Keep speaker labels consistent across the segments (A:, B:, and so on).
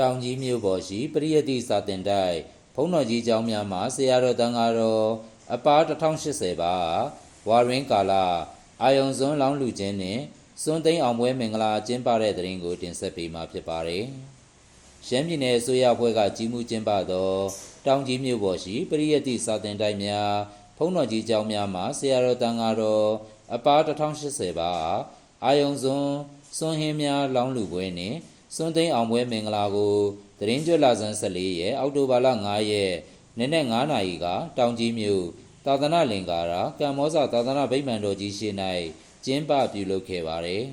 A: တောင်ကြီးမြို့ပေါ်ရှိပရိယတိစာတင်တိုက်ဘုန်းတော်ကြီးကျောင်းများမှာဆရာတော်တန်ဃာတော်အပါ1080ပါဝါရင်းကာလာအာယုံစွန်းလောင်းလူချင်းနှင့်စွန်းသိန်းအောင်ပွဲမင်္ဂလာကျင်းပတဲ့တဲ့ရင်ကိုတင်ဆက်ပေးမှာဖြစ်ပါတယ်။ရှမ်းပြည်နယ်အစိုးရအဖွဲ့ကကြီးမှုကျင်းပသောတောင်ကြီးမြို့ပေါ်ရှိပရိယတိစာတင်တိုက်များဘုန်းတော်ကြီးကျောင်းများမှာဆရာတော်တန်ဃာတော်အပါ1080ပါအာယုံစွန်းစွန်းဟင်းများလောင်းလူပွဲနှင့် စွန်းသိန်းအောင်ပွဲမင်္ဂလာကိုတရင်ကျွတ်လာဇန်14ရက်အောက်တိုဘာလ9ရက်နေ့နဲ့9နာရီကတောင်ကြီးမြို့သာသနာလင်္ကာရာကံမောဇသာသနာဗိမာန်တော်ကြီးရှိ၌ကျင်းပပြုလုပ်ခဲ့ပါတယ်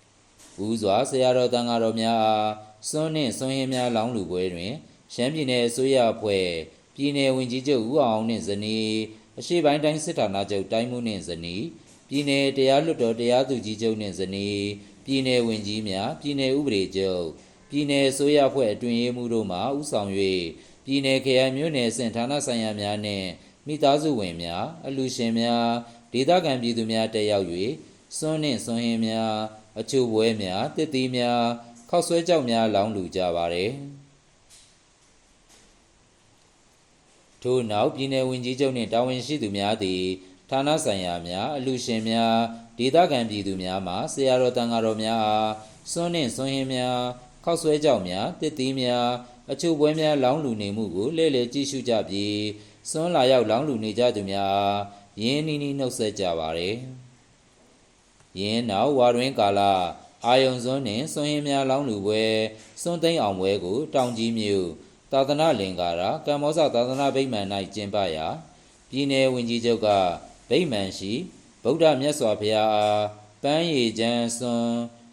A: ။ဦးစွာဆရာတော်တန်ဃာတော်များအားစွန်းနှင့်စွန်းရင်းများလောင်းလူပွဲတွင်ရှမ်းပြည်နယ်အစိုးရအဖွဲ့ပြည်내ဝင်ကြီးချုပ်ဦးအောင်နှင့်ဇနီးအရှိပိုင်းတိုင်းစစ်ဌာနချုပ်တိုင်းမှုနှင့်ဇနီးပြည်내တရားလွှတ်တော်တရားသူကြီးချုပ်နှင့်ဇနီး ပြည်내ဝင်ကြီးများပြည်내ဥပဒေချုပ်ပြည်내အစိုးရအဖွဲ့အတွင်ရေးမှူးတို့မှဦးဆောင်၍ပြည်내ခရိုင်မြို့နယ်အဆင့်ဌာနဆိုင်ရာများနှင့်မိသားစုဝင်များအလူရှင်များဒေသခံပြည်သူများတက်ရောက်၍စွန်းနှင့်စွန်းရင်းများအချို့ပွဲများတစ်သီးများခောက်ဆွဲကြောက်များလောင်းလူကြပါသည် ထို့နောက်ပြည်내ဝင်ကြီးချုပ်နှင့်တာဝန်ရှိသူများသည် ဌာနဆိုင်ရာများအလူရှင်များဒေသခံပြည်သူများမှဆရာတော်တန်ဃာတော်များအားစွန်းနှင့်စွန်းရင်းများခောက်ဆွဲကြောက်များတစ်သီးများအချို့ပွဲများလောင်းလူနေမှုကိုလဲလှယ်ကြည့်ရှုကြပြီးစွန်းလာရောက်လောင်းလူနေကြသူများအားရင်းနှီးနှီးနှုတ်ဆက်ကြပါသည်ယင်းနောက်ဝါတွင်ကာလအာယုံစွန်းနှင့်စွန်းရင်းများလောင်းလူပွဲစွန်းသိမ်းအောင်ပွဲကိုတောင်ကြီးမြို့သာသနာလင်္ကာရာကမ္မောဇသာသနာဗိမာန်၌ကျင်းပရာပြည်내ဝင်ကြီးချုပ်က ဗိမာန်ရှိဗုဒ္ဓမြတ်စွာဘုရားအားပန်းရည်ချမ်းစွန်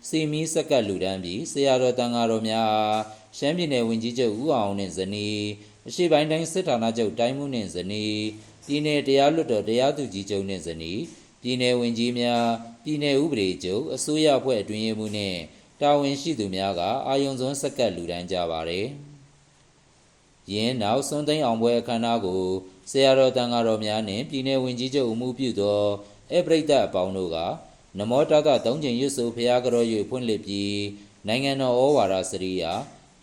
A: စီမီစကတ်လူတန်းပြီးဆရာတော်တန်ဃာတော်များအားရှမ်းပြည်နယ်ဝန်ကြီးချုပ်ဦးအောင်နှင့်ဇနီးအရှိပိုင်းတိုင်းစစ်ဌာနချုပ်တိုင်းမှုနှင့်ဇနီးပြည်နယ်တရားလွတ်တော်တရားသူကြီးချုပ်နှင့်ဇနီးပြည်နယ်ဝန်ကြီးများပြည်နယ်ဥပဒေချုပ်အစိုးရအဖွဲ့အတွင်းရေးမှူးနှင့်တာဝန်ရှိသူများကအာယုံစွန်းစကတ်လူတန်းကြပါသည် ယင်းနောက်စွန်းသိန်းအောင်ပွဲအခမ်းအနားကိုဆရာတော်တန်ဃာတော်များနှင့်ပြည်내ဝင်ကြီးချုပ်အမှုပြုသောအပရိသတ်အပေါင်းတို့ကနမောတတသုံးကျင်ရွတ်ဆိုဖျားကြော၍ဖွင့်လှစ်ပြီးနိုင်ငံတော်ဩဝါဒစရိယာ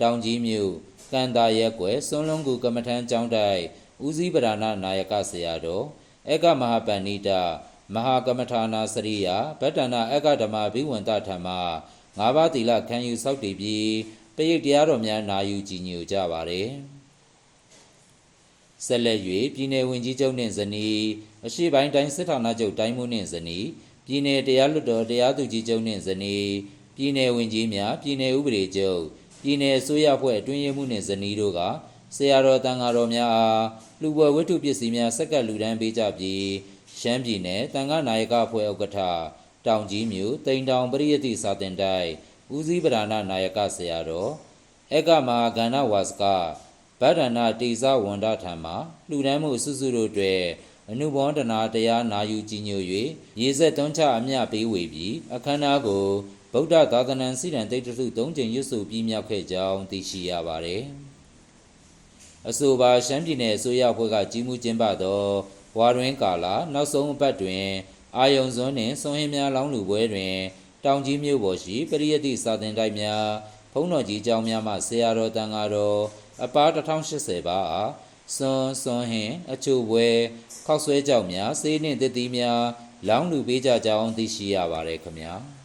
A: တောင်ကြီးမြို့ကန္တာရက်ကွယ်စွန်းလုံးကူကမ္မထမ်းကျောင်းတိုက်ဦးစီးပဓာနာနာယကဆရာတော်ဧကမဟာပန္နိတမဟာကမ္မထာနာစရိယာဗတ္တနာဧကဓမ္မဘိဝန္တဓမ္မငါးပါးသီလခံယူစောင့်တည်ပြီးပရိတ်တရားတော်များနာယူကြည်ညိုကြပါれ ဆက်လက်၍ပြည်내ဝင်ကြီးချုပ်နှင့်ဇနီးအရှိပိုင်းတိုင်းစစ်ဌာနချုပ်တိုင်းမှုနှင့်ဇနီးပြည်내တရားလွှတ်တော်တရားသူကြီးချုပ်နှင့်ဇနီးပြည်내ဝင်ကြီးများပြည်내ဥပဒေချုပ်ပြည်내အစိုးရအဖွဲ့အတွင်းရေးမှူးနှင့်ဇနီးတို့ကဆရာတော်တန်ဃာတော်များအားလူပွဲဝတ္ထုပစ္စည်းများစက္ကပ်လူဒန်းပေးကြပြီးရှမ်းပြည်နယ်တန်ခါနာယကအဖွဲ့ဥက္ကဋ္ဌတောင်ကြီးမြို့တိန်တောင်ပရိယတိစာတင်တိုက်ဦးစီးပဓာနာနာယကဆရာတော်ဧကမဟာကန္နဝါစက ဗဒ္ဒနာတိဇဝန္ဒထံမှလှူဒန်းမှုစုစုတို့တွင်အနုဘောဒနာတရားနာယူကြည်ညို၍ရေဆက်သွန်းချအမျှပေးဝေပြီးအခမ်းအနားကိုဗုဒ္ဓသာသနာစီရန်တိတ်တုသုံးကျင်ရွတ်ဆိုပြီးမြောက်ခဲ့ကြောင်းသိရှိရပါသည်အဆိုပါရှမ်းပြည်နယ်အစိုးရအဖွဲ့ကကြီးမှုကျင်းပသောဝါတွင်ကာလနောက်ဆုံးအပတ်တွင် အာယုံစွန်းနှင့်စွန်ဟင်းများလောင်းလူပွဲတွင် တောင်ကြီးမြို့ပေါ်ရှိပရိယတိစာသင်တိုက်များဘုန်းတော်ကြီးကျောင်းများမှဆရာတော်တန်ဃာတော် အပါ1080ပါအားစွန်စွန်ဟင်းအချို့ပွဲခောက်ဆွဲကြောက်များစေးနှင့်တည်တည်များလောင်းလူပေးကြကြောင်းသိရှိရပါတယ်ခင်ဗျာ။